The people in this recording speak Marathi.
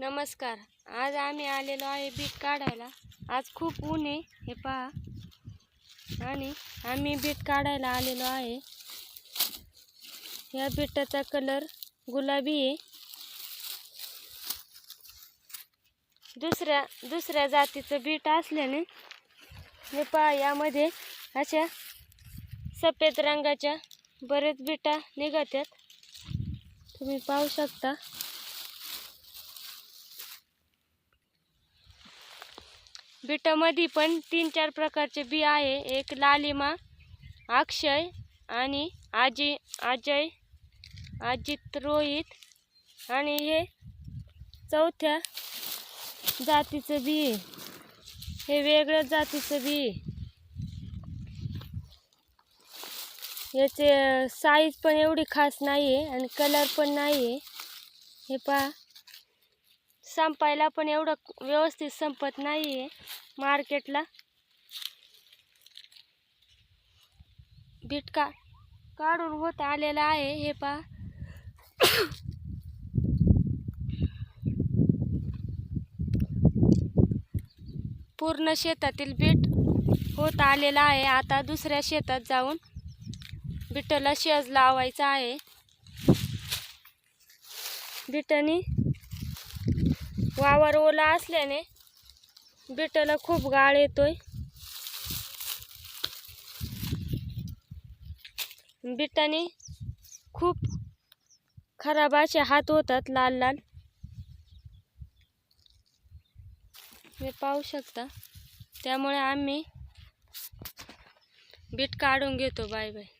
नमस्कार. आज आम्ही आलेलो आहे बीट काढायला. आज खूप ऊन आहे हे पहा. आणि आम्ही बीट काढायला आलेलो आहे. या बीटाचा कलर गुलाबी आहे. दुसऱ्या दुसऱ्या जातीचं बीट असल्याने हे पहा यामध्ये अशा सफेद रंगाच्या बरेच बिटा निघतात तुम्ही पाहू शकता. बिटामध्ये पण तीन चार प्रकारचे बी आहे. एक लालिमा अक्षय आणि आजी अजय अजित रोहित आणि हे चौथ्या जातीचं बी आहे. हे वेगळ्या जातीचं बी आहे. याचे साईज पण एवढी खास नाही आहे आणि कलर पण नाही आहे हे पहा. संपायला पण एवढं व्यवस्थित संपत नाही आहे मार्केटला. बीट का काढून होत आलेला आहे हे पहा. पूर्ण शेतातील बीट होत आलेला आहे. आता दुसऱ्या शेतात जाऊन बिटला शेज लावायचा आहे. बिटनी वावर ओला असल्याने बिटाला खूप गाळ येतोय. बिटाने खूप खराब असे हात होतात लाल लाल. हे पाहू शकता. त्यामुळे आम्ही बीट काढून घेतो. Bye bye.